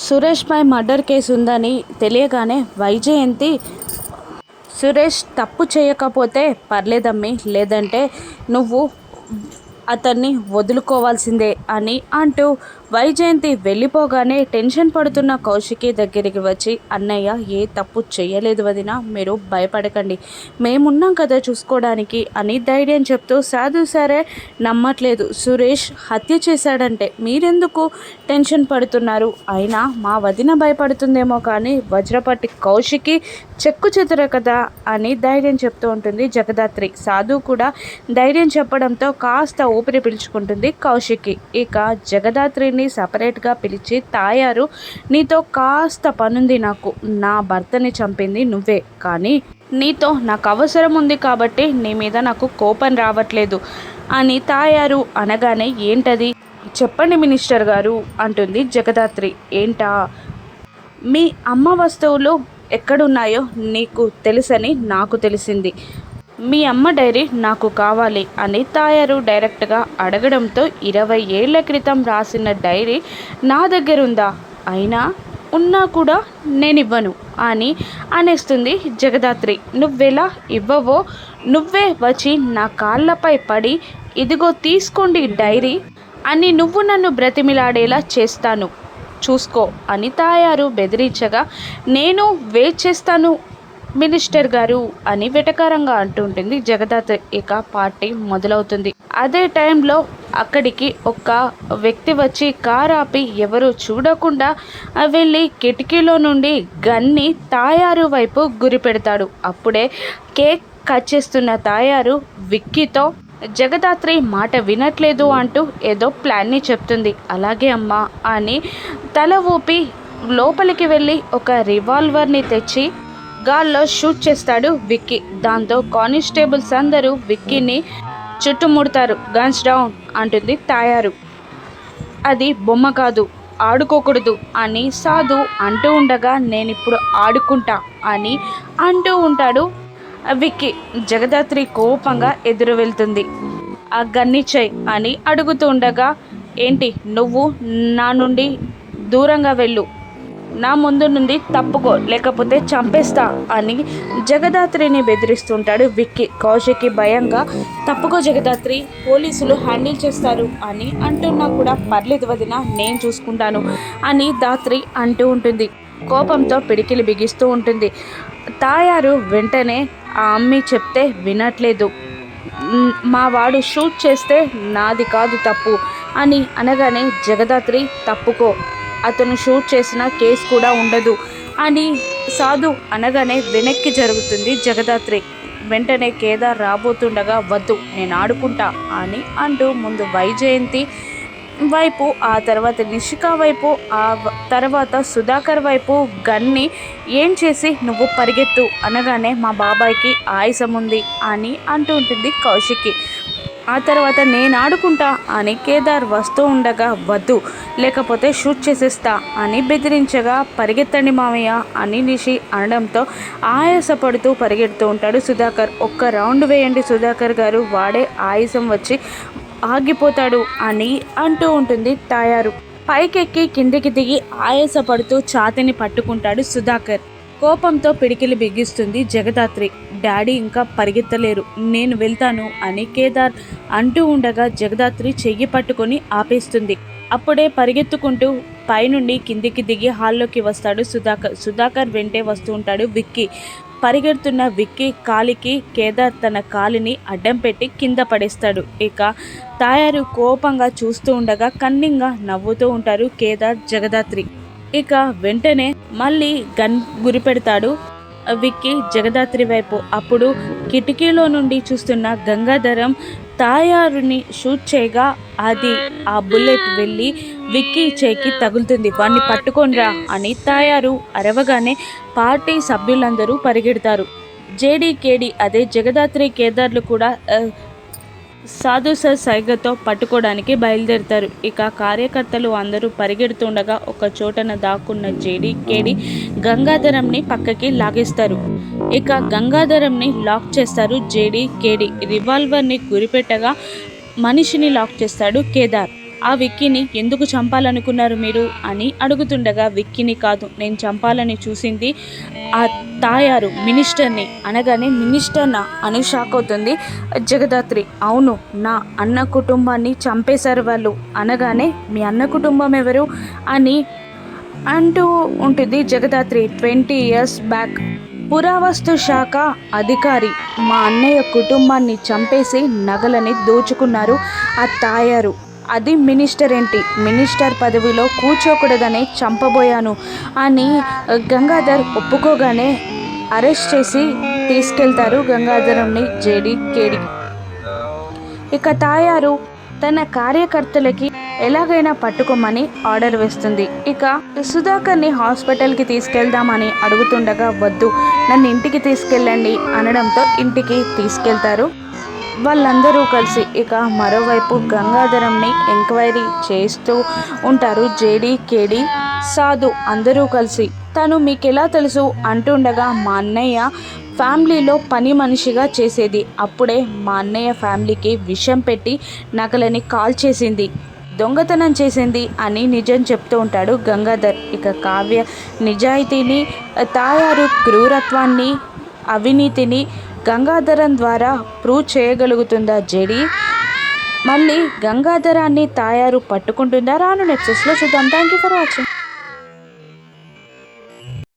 సురేష్పై murder case ఉందని తెలియగానే వైజయంతి సురేష్ తప్పు చేయకపోతే పర్లేదమ్మి లేదంటే నువ్వు అతన్ని వదులుకోవాల్సిందే అని అంటూ వైజయంతి వెళ్ళిపోగానే టెన్షన్ పడుతున్న కౌశికి దగ్గరికి వచ్చి అన్నయ్య ఏ తప్పు చేయలేదు వదిన మీరు భయపడకండి. మేమున్నాం కదా చూసుకోవడానికి అని ధైర్యం చెప్తూ సాధు సరే నమ్మట్లేదు. సురేష్ హత్య చేశాడంటే మీరెందుకు టెన్షన్ పడుతున్నారు? అయినా మా వదిన భయపడుతుందేమో కానీ వజ్రపట్టి కౌశికి చెక్కు చెతుర కదా అని ధైర్యం చెప్తూ ఉంటుంది జగదాత్రి. సాధు కూడా ధైర్యం చెప్పడంతో కాస్త ఊపిరి పీల్చుకుంటుంది కౌశికి. ఇక జగదాత్రిని సపరేట్గా పిలిచి తాయారు నీతో కాస్త పనుంది నాకు. నా భర్తని చంపింది నువ్వే. కానీ నీతో నాకు అవసరం ఉంది కాబట్టి నీ మీద నాకు కోపం రావట్లేదు అని తాయారు అనగానే ఏంటది? చెప్పండి మినిస్టర్ గారు అంటుంది జగదాత్రి. ఏంటా? మీ అమ్మ వస్తువులు ఎక్కడున్నాయో నీకు తెలుసని నాకు తెలిసింది. మీ అమ్మ డైరీ నాకు కావాలి అని తాయారు డైరెక్ట్గా అడగడంతో ఇరవై ఏళ్ళ క్రితం రాసిన డైరీ నా దగ్గర ఉందా అయినా ఉన్నా కూడా నేను ఇవ్వను అని అనేస్తుంది జగదాత్రి. నువ్వెలా ఇవ్వవో నువ్వే వచ్చి నా కాళ్ళపై పడి ఇదిగో తీసుకోండి డైరీ అని నువ్వు నన్ను బ్రతిమిలాడేలా చేస్తాను. చూసుకో అని తాయారు బెదిరించగా నేను వేచేస్తాను చేస్తాను మినిస్టర్ గారు అని వెటకారంగా అంటుంటుంది. జగదాత్రి ఇక పార్టీ మొదలవుతుంది. అదే టైంలో అక్కడికి ఒక వ్యక్తి వచ్చి కార్ ఆపి ఎవరు చూడకుండా వెళ్ళి కిటికీలో నుండి గన్ని తాయారు వైపు గురి పెడతాడు. అప్పుడే కేక్ కట్ చేస్తున్న తాయారు విక్కీతో జగదాత్రి మాట వినట్లేదు అంటూ ఏదో ప్లాన్ని చెప్తుంది. అలాగే అమ్మా అని తల ఊపి లోపలికి వెళ్ళి ఒక రివాల్వర్ని తెచ్చి గాల్లో షూట్ చేస్తాడు విక్కీ. దాంతో కానిస్టేబుల్స్ అందరూ విక్కీని చుట్టుముడతారు. గన్స్ డౌన్ అంటుంది తాయారు. అది బొమ్మ కాదు ఆడుకోకూడదు అని సాధు అంటూ ఉండగా నేను ఇప్పుడు ఆడుకుంటా అని అంటూ ఉంటాడు విక్కీ. జగదాత్రి కోపంగా ఎదురు వెళ్తుంది ఆ గన్నిచ్చయ్ అని అడుగుతూ ఉండగా ఏంటి నువ్వు నా నుండి దూరంగా వెళ్ళు. నా ముందు నుండి తప్పుకో లేకపోతే చంపేస్తా అని జగదాత్రిని బెదిరిస్తుంటాడు విక్కీ. కౌశికి భయంగా తప్పుకో జగదాత్రి పోలీసులు హ్యాండిల్ చేస్తారు అని అంటున్నా కూడా పర్లేదు వదిన నేను చూసుకుంటాను అని దాత్రి అంటూ ఉంటుంది. కోపంతో పిడికిలి బిగిస్తూ ఉంటుంది. తాయారు వెంటనే ఆ అమ్మి చెప్తే వినట్లేదు. మా వాడు షూట్ చేస్తే నాది కాదు తప్పు అని అనగానే జగదాత్రి తప్పుకో అతను షూట్ చేసిన కేసు కూడా ఉండదు అని సాధు అనగానే వెనక్కి జరుగుతుంది జగదాత్రి. వెంటనే కేదార్ రాబోతుండగా వద్దు నేను ఆడుకుంటా అని అంటూ ముందు వైజయంతి వైపు ఆ తర్వాత నిషిక వైపు ఆ తర్వాత సుధాకర్ వైపు గన్ని ఏం చేసి నువ్వు పరిగెత్తు అనగానే మా బాబాయ్కి ఆయుసం ఉంది అని అంటూ ఉంటుంది కౌశికి. ఆ తర్వాత నేను ఆడుకుంటా అని కేదార్ వస్తూ ఉండగా వద్దు లేకపోతే షూట్ చేసేస్తా అని బెదిరించగా పరిగెత్తండి మామయ్య అని నిషి అనడంతో ఆయాసపడుతూ పరిగెడుతూ ఉంటాడు సుధాకర్. ఒక్క రౌండ్ వేయండి సుధాకర్ గారు వాడే ఆయాసం వచ్చి ఆగిపోతాడు అని అంటూ ఉంటుంది తాయారు. పైకెక్కి కిందికి దిగి ఆయాసపడుతూ ఛాతిని పట్టుకుంటాడు సుధాకర్. కోపంతో పిడికిలి బిగిస్తుంది జగదాత్రి. డాడీ ఇంకా పరిగెత్తలేరు. నేను వెళ్తాను అని కేదార్ అంటూ ఉండగా జగదాత్రి చెయ్యి పట్టుకొని ఆపేస్తుంది. అప్పుడే పరిగెత్తుకుంటూ పైనుండి కిందికి దిగి హాల్లోకి వస్తాడు సుధాకర్. సుధాకర్ వెంటే వస్తూ ఉంటాడు విక్కీ. పరిగెడుతున్న విక్కీ కాలికి కేదార్ తన కాలిని అడ్డం పెట్టి కింద పడేస్తాడు. ఇక తాయారు కోపంగా చూస్తూ ఉండగా కన్నింగా నవ్వుతూ ఉంటారు కేదార్ జగదాత్రి. ఇక వెంటనే మళ్ళీ గన్ గురి పెడతాడు. విక్కీ జగదాత్రి వైపు అప్పుడు కిటికీలో నుండి చూస్తున్న గంగాధరం తాయారుని షూట్ చేయగా అది ఆ బుల్లెట్ వెళ్ళి విక్కీ చేయికి తగులుతుంది. వాణ్ణి పట్టుకోనరా అని తాయారు అరవగానే పార్టీ సభ్యులందరూ పరిగెడతారు. జేడీ కేడీ అదే జగదాత్రి కేదార్లు కూడా సాధు సార్ సైగతో పట్టుకోవడానికి బయలుదేరుతారు. ఇక కార్యకర్తలు అందరూ పరిగెడుతుండగా ఒక చోటన దాక్కున్న జేడి కేడి గంగాధరంని పక్కకి లాగేస్తారు. ఇక గంగాధరంని లాక్ చేస్తారు జేడి కేడి. రివాల్వర్ని గురిపెట్టగా మనిషిని లాక్ చేస్తాడు కేదార్. ఆ విక్కీని ఎందుకు చంపాలనుకున్నారు మీరు అని అడుగుతుండగా విక్కీని కాదు నేను చంపాలని చూసింది ఆ తాయారు మినిస్టర్ని. అనగానే మినిస్టర్నా అని షాక్ అవుతుంది జగదాత్రి. అవును నా అన్న కుటుంబాన్ని చంపేశారు వాళ్ళు. అనగానే మీ అన్న కుటుంబం ఎవరు? అని అంటూ ఉంటుంది జగదాత్రి. ట్వంటీ ఇయర్స్ బ్యాక్ పురావస్తు శాఖ అధికారి మా అన్నయ్య కుటుంబాన్ని చంపేసి నగలని దోచుకున్నారు ఆ తాయారు. అది మినిస్టర్ ఏంటి? మినిస్టర్ పదవిలో కూర్చోకూడదని చంపబోయాను. అని గంగాధర్ ఒప్పుకోగానే అరెస్ట్ చేసి తీసుకెళ్తారు గంగాధరంని జేడి కేడి. ఇక తాయారు తన కార్యకర్తలకి ఎలాగైనా పట్టుకోమని ఆర్డర్ వేస్తుంది. ఇక సుధాకర్ని హాస్పిటల్కి తీసుకెళ్దామని అడుగుతుండగా వద్దు నన్ను ఇంటికి తీసుకెళ్ళండి అనడంతో ఇంటికి తీసుకెళ్తారు వాళ్ళందరూ కలిసి ఇక మరోవైపు గంగాధరంని ఎంక్వైరీ చేస్తూ ఉంటారు జేడి కేడి సాధు అందరూ కలిసి. తను మీకెలా తెలుసు అంటుండగా మా అన్నయ్య ఫ్యామిలీలో పని మనిషిగా చేసేది. అప్పుడే మా అన్నయ్య ఫ్యామిలీకి విషం పెట్టి నగలని కాల్ చేసింది. దొంగతనం చేసింది అని నిజం చెప్తూ ఉంటాడు గంగాధర్. ఇక కావ్య నిజాయితీని తాయారు క్రూరత్వాన్ని అవినీతిని గంగాధరం ద్వారా ప్రూవ్ చేయగలుగుతుందా జెడి? మళ్ళీ గంగాధరాన్ని తాయారు పట్టుకుంటుందా? రాను నెక్సెస్లో చూద్దాం. Thank you for watching